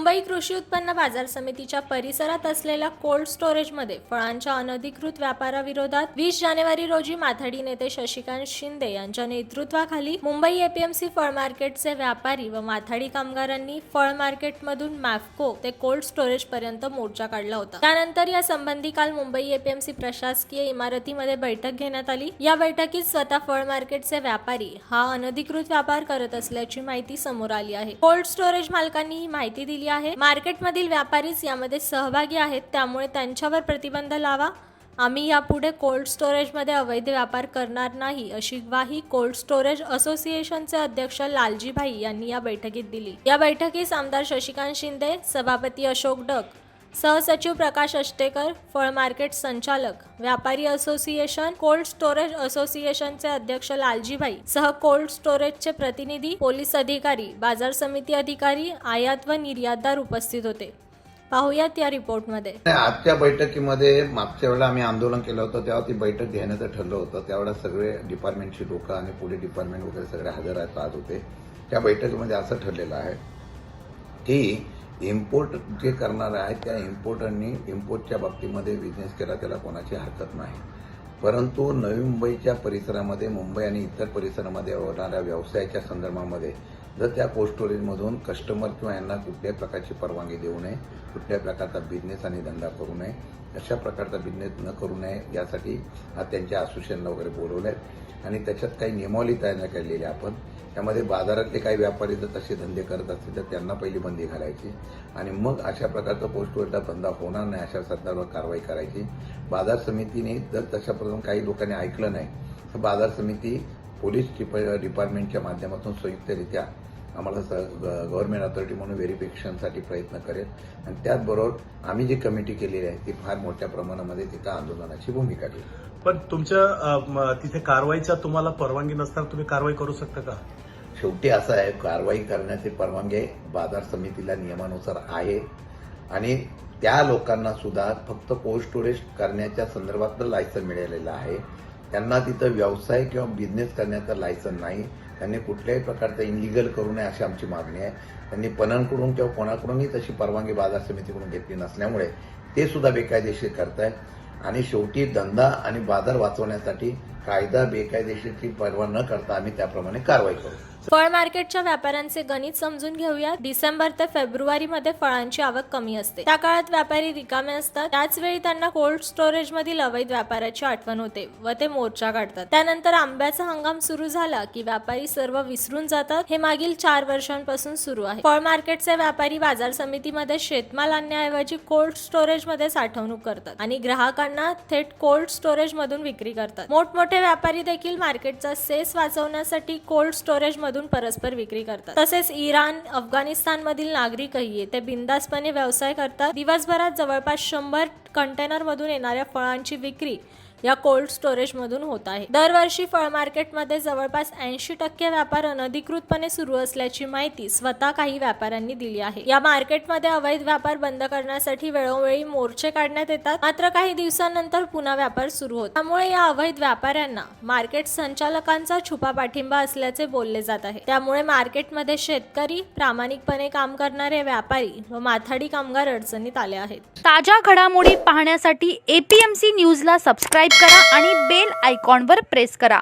मुंबई कृषी उत्पन्न बाजार समितीच्या परिसरात असलेल्या कोल्ड स्टोरेजमध्ये फळांच्या अनधिकृत व्यापाराविरोधात वीस जानेवारी रोजी माथाडी नेते शशिकांत शिंदे यांच्या नेतृत्वाखाली मुंबई एपीएमसी फळ मार्केटचे व्यापारी व माथाडी कामगारांनी फळ मार्केटमधून मॅफको ते कोल्ड स्टोरेज पर्यंत मोर्चा काढला होता. त्यानंतर या संबंधी काल मुंबई एपीएमसी प्रशासकीय इमारतीमध्ये बैठक घेण्यात आली. या बैठकीत स्वतः फळ मार्केटचे व्यापारी हा अनधिकृत व्यापार करत असल्याची माहिती समोर आली आहे. कोल्ड स्टोरेज मालकांनी ही माहिती दिली आहे. मार्केटमधील व्यापारीच यामध्ये सहभागी आहेत त्यामुळे त्यांच्यावर प्रतिबंध लावा. आम्ही यापुढे कोल्ड स्टोरेजमध्ये अवैध व्यापार करणार नाही अशी ग्वाही कोल्ड स्टोरेज असोसिएशनचे अध्यक्ष लालजी भाई यांनी या बैठकीत दिली. या बैठकीस आमदार शशिकांत शिंदे सभापती अशोक डक सहसचिव प्रकाश अष्टेकर फळ मार्केट संचालक व्यापारी असोसिएशन कोल्ड स्टोरेज असोसिएशनचे अध्यक्ष लालजीभाई सह कोल्ड स्टोरेजचे प्रतिनिधी पोलीस अधिकारी बाजार समिती अधिकारी आयात व निर्यातदार उपस्थित होते. पाहूयात या रिपोर्टमध्ये. आजच्या बैठकीमध्ये मागच्या वेळेला आम्ही आंदोलन केलं होतं तेव्हा ती बैठक घेण्याचं ठरलं होतं. त्यावेळेला सगळे डिपार्टमेंटची लोक आणि पोलीस डिपार्टमेंट वगैरे सगळे हजर आहेत आज होते. त्या बैठकीमध्ये असं ठरलेलं आहे की इम्पोर्ट जे करणार आहेत त्या इम्पोर्टरनी इम्पोर्टच्या बाबतीमध्ये बिझनेस केला त्याला कोणाची हरकत नाही. परंतु नवी मुंबईच्या परिसरामध्ये मुंबई आणि इतर परिसरामध्ये होणाऱ्या व्यवसायाच्या संदर्भामध्ये जर त्या कोल्ड स्टोरेजमधून कस्टमर किंवा यांना कुठल्याही प्रकारची परवानगी देऊ नये कुठल्याही प्रकारचा बिझनेस आणि धंदा करू नये अशा प्रकारचा बिझनेस न करू नये यासाठी आज त्यांच्या असोसिएशनला वगैरे बोलवलं आहे आणि त्याच्यात काही नियमावली तयार केलेली आपण. त्यामध्ये बाजारातले काही व्यापारी जर तसे धंदे करत असतील तर त्यांना पहिली बंदी घालायची. आणि मग अशा प्रकारचा पोस्टवरचा धंदा होणार नाही अशा संदर्भात कारवाई करायची. बाजार समितीने जर तशापासून काही लोकांनी ऐकलं नाही तर बाजार समिती पोलीस डिपा- डिपार्टमेंटच्या माध्यमातून संयुक्तरित्या आम्हाला स- गव्हर्नमेंट अथॉरिटी म्हणून व्हेरिफिकेशनसाठी प्रयत्न करेल. आणि त्याचबरोबर आम्ही जी कमिटी केलेली आहे ती फार मोठ्या प्रमाणामध्ये तिथं आंदोलनाची भूमिका घेईल. पण तुमच्या तिथे कारवाईचा तुम्हाला परवानगी नसताना तुम्ही कारवाई करू शकता का? शेवटी असं आहे कारवाई करण्याची परवानगी बाजार समितीला नियमानुसार आहे. आणि त्या लोकांना सुद्धा फक्त कोल्ड स्टोरेज करण्याच्या संदर्भातलं लायसन मिळालेलं आहे. त्यांना तिथं व्यवसाय किंवा बिझनेस करण्याचं लायसन नाही. त्यांनी कुठल्याही प्रकारचं इनलिगल करू नये अशी आमची मागणी आहे. त्यांनी पणनकडून किंवा कोणाकडूनही तशी परवानगी बाजार समितीकडून घेतली नसल्यामुळे ते सुद्धा बेकायदेशीर करतायत. आणि शेवटी धंदा आणि बाजार वाचवण्यासाठी कायदा बेकायदेशीरची पर्वा न करता आम्ही त्याप्रमाणे कारवाई करू. फळ मार्केटच्या व्यापाऱ्यांचे गणित समजून घेऊया. डिसेंबर ते फेब्रुवारी मध्ये फळांची आवक कमी असते. त्या काळात व्यापारी रिकामे असतात. त्याच वेळी त्यांना कोल्ड स्टोरेज मधील अवैध व्यापाराची आठवण होते व ते मोर्चा काढतात. त्यानंतर आंब्याचा हंगाम सुरू झाला की व्यापारी सर्व विसरून जातात. हे मागील चार वर्षांपासून सुरू आहे. फळ मार्केटचे व्यापारी बाजार समितीमध्ये शेतमाल आणण्याऐवजी कोल्ड स्टोरेजमध्ये साठवणूक करतात आणि ग्राहकांना थेट कोल्ड स्टोरेज मधून विक्री करतात. मोठमोठे मोठे व्यापारी देखील मार्केटचा सेस वाचवण्यासाठी कोल्ड स्टोरेजमधून परस्पर विक्री करतात. तसेच इराण अफगाणिस्तान मधील नागरिकही ते बिंदासपणे व्यवसाय करतात. दिवसभरात जवळपास शंभर कंटेनर मधून येणाऱ्या फळांची विक्री या कोल्ड स्टोरेज मधून होत आहे. दरवर्षी फळ मार्केटमध्ये जवळपास ऐंशी टक्के व्यापार अनधिकृतपणे सुरू असल्याची माहिती स्वतः काही व्यापाऱ्यांनी दिली आहे. या मार्केटमध्ये अवैध व्यापार बंद करण्यासाठी वेळोवेळी मोर्चे काढण्यात येतात. मात्र काही दिवसांनंतर पुन्हा व्यापार सुरू होतो. त्यामुळे या अवैध व्यापाऱ्यांना मार्केट संचालकांचा छुपा पाठिंबा असल्याचे बोलले जात आहे. त्यामुळे मार्केटमध्ये शेतकरी प्रामाणिकपणे काम करणारे व्यापारी व माथाडी कामगार अडचणीत आले आहेत. ताज्या घडामोडी पाहण्यासाठी एपीएमसी न्यूजला सबस्क्राईब करा आणि बेल आयकॉनवर प्रेस करा.